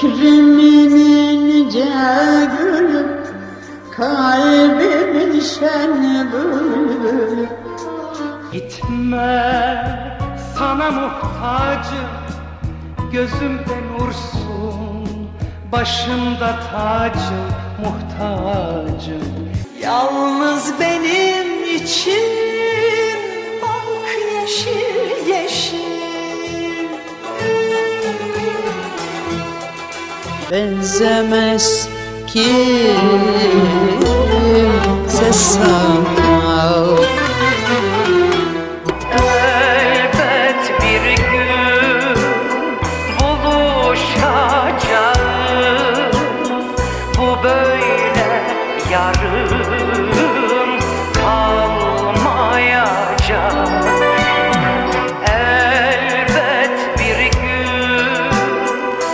Fikrimin ince gülü Kalbimin şen Gitme sana muhtacım Gözümde nursun Başımda tacım muhtacım. Yalnız benim için bak yeşil benzemez ki. Ses sana Elbet bir gün buluşacağız. Bu böyle yarın.